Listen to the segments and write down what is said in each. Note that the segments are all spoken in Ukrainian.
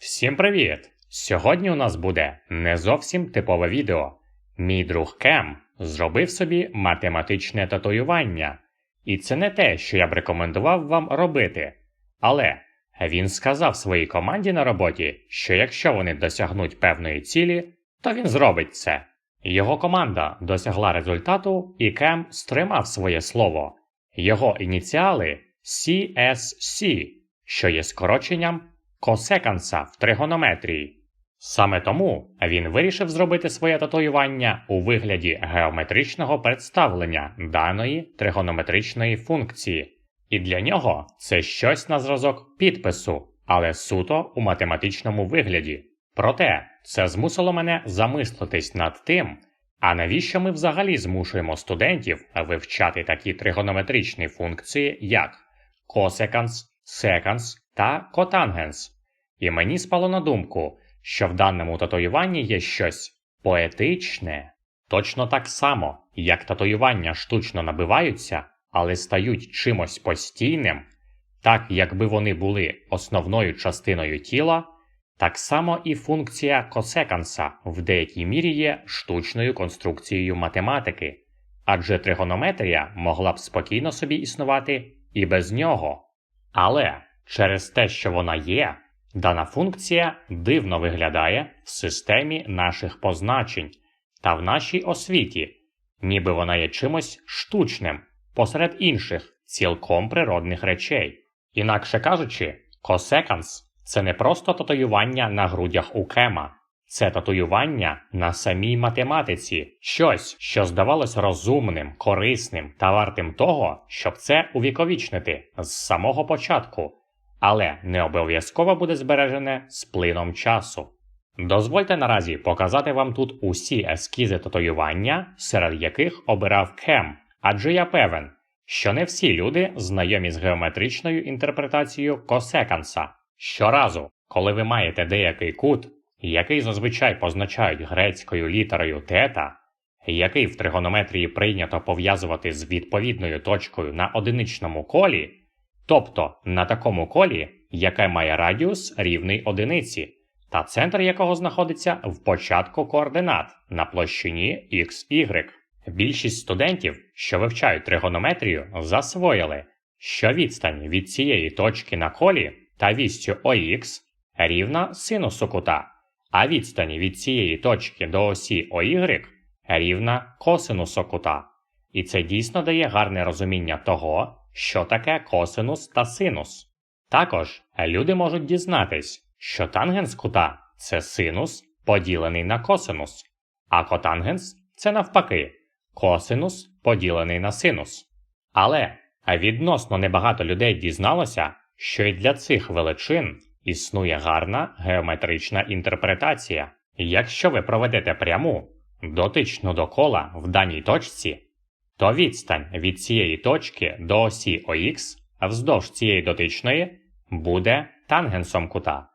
Всім привіт! Сьогодні у нас буде не зовсім типове відео. Мій друг Кем зробив собі математичне татуювання, і це не те, що я б рекомендував вам робити. Але він сказав своїй команді на роботі, що якщо вони досягнуть певної цілі, то він зробить це. Його команда досягла результату, і Кем стримав своє слово. Його ініціали CSC, що є скороченням косеканса в тригонометрії. Саме тому він вирішив зробити своє татуювання у вигляді геометричного представлення даної тригонометричної функції, і для нього це щось на зразок підпису, але суто у математичному вигляді. Проте це змусило мене замислитись над тим, а навіщо ми взагалі змушуємо студентів вивчати такі тригонометричні функції, як косеканс, секанс та котангенс. І мені спало на думку, що в даному татуюванні є щось поетичне, точно так само, як татуювання штучно набиваються, але стають чимось постійним, так якби вони були основною частиною тіла, так само і функція косеканса в деякій мірі є штучною конструкцією математики, адже тригонометрія могла б спокійно собі існувати і без нього. Але через те, що вона є, дана функція дивно виглядає в системі наших позначень та в нашій освіті, ніби вона є чимось штучним посеред інших цілком природних речей. Інакше кажучи, косеканс це не просто татуювання на грудях у кема, це татуювання на самій математиці, щось, що здавалось розумним, корисним та вартим того, щоб це увіковічнити з самого початку, але не обов'язково буде збережене з плином часу. Дозвольте наразі показати вам тут усі ескізи татуювання, серед яких обирав Кем, адже я певен, що не всі люди знайомі з геометричною інтерпретацією косеканса. Щоразу, коли ви маєте деякий кут, який зазвичай позначають грецькою літерою тета, який в тригонометрії прийнято пов'язувати з відповідною точкою на одиничному колі, тобто на такому колі, яке має радіус рівний одиниці, та центр якого знаходиться в початку координат на площині XY. Більшість студентів, що вивчають тригонометрію, засвоїли, що відстань від цієї точки на колі та вістю ОХ рівна синусу кута, а відстань від цієї точки до осі ОY рівна косинусу кута. І це дійсно дає гарне розуміння того, що таке косинус та синус. Також люди можуть дізнатись, що тангенс кута це синус, поділений на косинус, а котангенс це навпаки косинус, поділений на синус. Але відносно небагато людей дізналося, що й для цих величин існує гарна геометрична інтерпретація. Якщо ви проведете пряму, дотичну до кола в даній точці, то відстань від цієї точки до осі ОХ вздовж цієї дотичної буде тангенсом кута,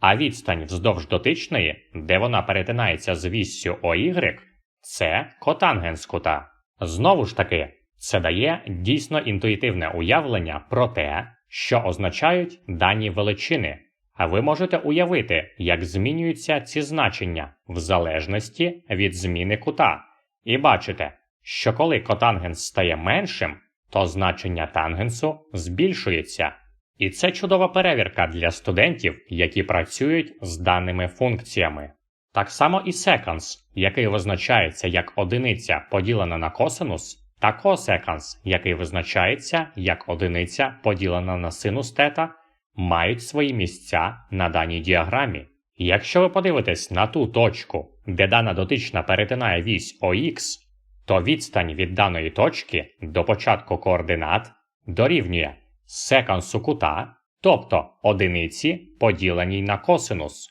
а відстань вздовж дотичної, де вона перетинається з віссю ОY, це котангенс кута. Знову ж таки, це дає дійсно інтуїтивне уявлення про те, що означають дані величини, а ви можете уявити, як змінюються ці значення в залежності від зміни кута, і бачите, що коли котангенс стає меншим, то значення тангенсу збільшується. І це чудова перевірка для студентів, які працюють з даними функціями. Так само і секанс, який визначається як одиниця поділена на косинус, та косеканс, який визначається як одиниця поділена на синус тета, мають свої місця на даній діаграмі. Якщо ви подивитесь на ту точку, де дана дотична перетинає вісь ОХ, то відстань від даної точки до початку координат дорівнює секансу кута, тобто одиниці поділеній на косинус.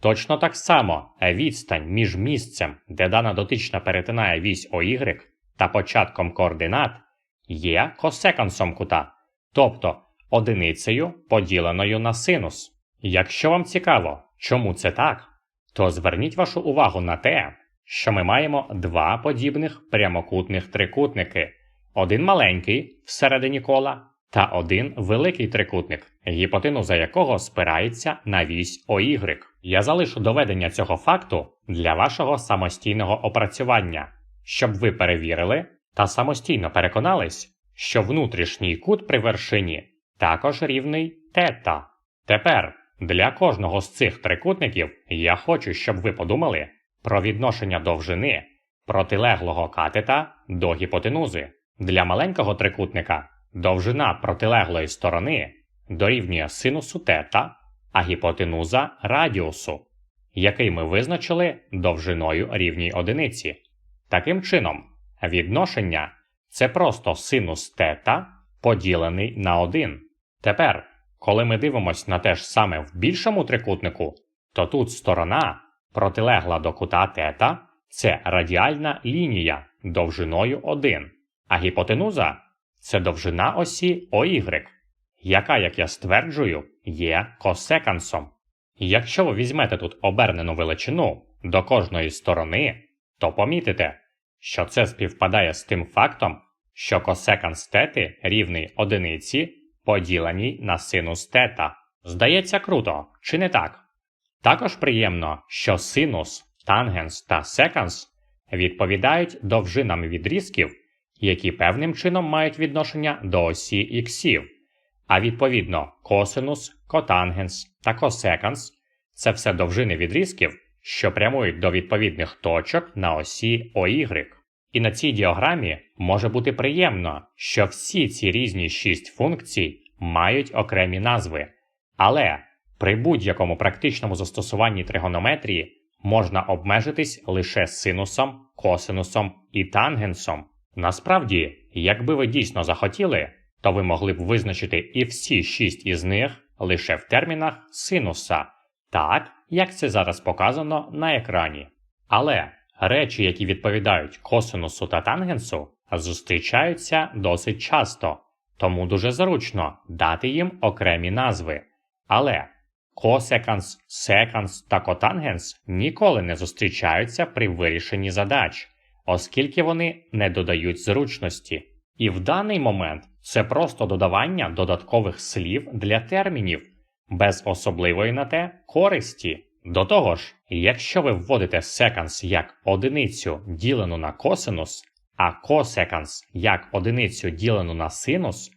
Точно так само відстань між місцем, де дана дотична перетинає вісь ОY, та початком координат є косекансом кута, тобто одиницею поділеною на синус. Якщо вам цікаво, чому це так, то зверніть вашу увагу на те, що ми маємо два подібних прямокутних трикутники: один маленький всередині кола та один великий трикутник, гіпотенуза якого спирається на вісь OY. Я залишу доведення цього факту для вашого самостійного опрацювання, щоб ви перевірили та самостійно переконались, що внутрішній кут при вершині також рівний тета. Тепер для кожного з цих трикутників я хочу, щоб ви подумали про відношення довжини протилеглого катета до гіпотенузи. Для маленького трикутника довжина протилеглої сторони дорівнює синусу тета, а гіпотенуза радіусу, який ми визначили довжиною рівній одиниці. Таким чином, відношення це просто синус тета поділений на 1. Тепер, коли ми дивимося на те ж саме в більшому трикутнику, то тут сторона, протилегла до кута тета, це радіальна лінія довжиною 1, а гіпотенуза це довжина осі OY, яка, як я стверджую, є косекансом. Якщо ви візьмете тут обернену величину до кожної сторони, то помітите, що це співпадає з тим фактом, що косеканс тети рівний одиниці поділеній на синус тета. Здається круто, чи не так? Також приємно, що синус, тангенс та секанс відповідають довжинам відрізків, які певним чином мають відношення до осі іксів, а відповідно косинус, котангенс та косеканс це все довжини відрізків, що прямують до відповідних точок на осі OY. І на цій діаграмі може бути приємно, що всі ці різні шість функцій мають окремі назви, але при будь-якому практичному застосуванні тригонометрії можна обмежитись лише синусом, косинусом і тангенсом. Насправді, якби ви дійсно захотіли, то ви могли б визначити і всі шість із них лише в термінах синуса, так як це зараз показано на екрані. Але речі, які відповідають косинусу та тангенсу, зустрічаються досить часто, тому дуже зручно дати їм окремі назви. Але косеканс, секанс та котангенс ніколи не зустрічаються при вирішенні задач, оскільки вони не додають зручності. І в даний момент це просто додавання додаткових слів для термінів, без особливої на те користі. До того ж, якщо ви вводите секанс як одиницю ділену на косинус, а косеканс як одиницю ділену на синус,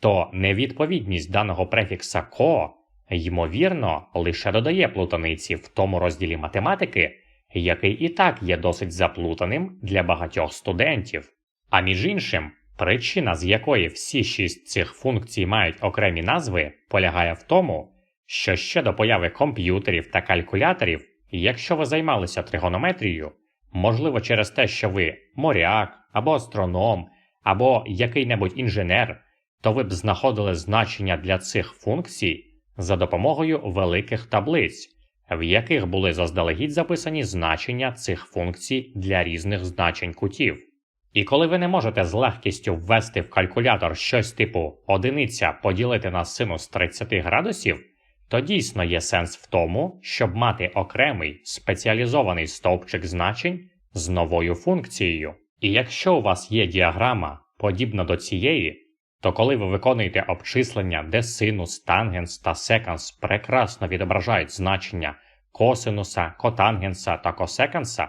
то невідповідність даного префікса ко, ймовірно, лише додає плутаниці в тому розділі математики, який і так є досить заплутаним для багатьох студентів. А між іншим, причина, з якої всі шість цих функцій мають окремі назви, полягає в тому, що ще до появи комп'ютерів та калькуляторів, якщо ви займалися тригонометрією, можливо, через те, що ви моряк або астроном, або який-небудь інженер, то ви б знаходили значення для цих функцій за допомогою великих таблиць, в яких були заздалегідь записані значення цих функцій для різних значень кутів. І коли ви не можете з легкістю ввести в калькулятор щось типу одиниця поділити на синус 30 градусів, то дійсно є сенс в тому, щоб мати окремий спеціалізований стовпчик значень з новою функцією. І якщо у вас є діаграма, подібна до цієї, то коли ви виконуєте обчислення, де синус, тангенс та секанс прекрасно відображають значення косинуса, котангенса та косеканса,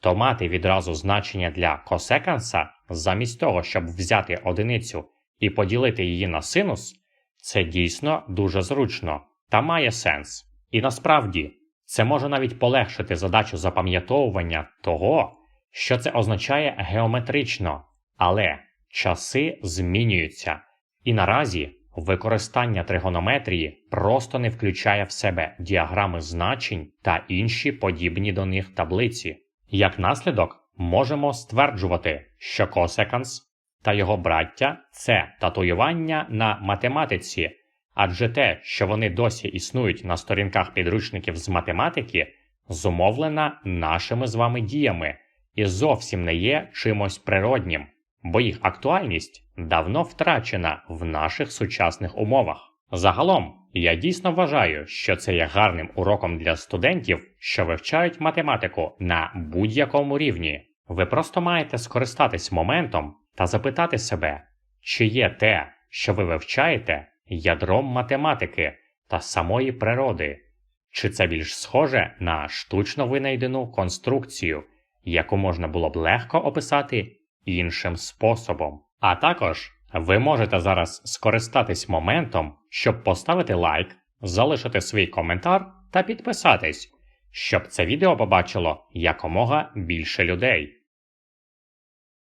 то мати відразу значення для косеканса замість того, щоб взяти одиницю і поділити її на синус, це дійсно дуже зручно та має сенс. І насправді це може навіть полегшити задачу запам'ятовування того, що це означає геометрично, але часи змінюються, і наразі використання тригонометрії просто не включає в себе діаграми значень та інші подібні до них таблиці. Як наслідок, можемо стверджувати, що косеканс та його браття це татуювання на математиці, адже те, що вони досі існують на сторінках підручників з математики, зумовлена нашими з вами діями і зовсім не є чимось природнім, бо їх актуальність давно втрачена в наших сучасних умовах. Загалом, я дійсно вважаю, що це є гарним уроком для студентів, що вивчають математику на будь-якому рівні. Ви просто маєте скористатись моментом та запитати себе, чи є те, що ви вивчаєте ядром математики та самої природи, чи це більш схоже на штучно винайдену конструкцію, яку можна було б легко описати іншим способом. А також ви можете зараз скористатись моментом, щоб поставити лайк, залишити свій коментар та підписатись, щоб це відео побачило якомога більше людей.